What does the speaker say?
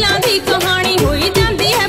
ਦਿਲਾਂ ਦੀ ਕਹਾਣੀ ਹੋਈ ਜਾਂਦੀ ਹੈ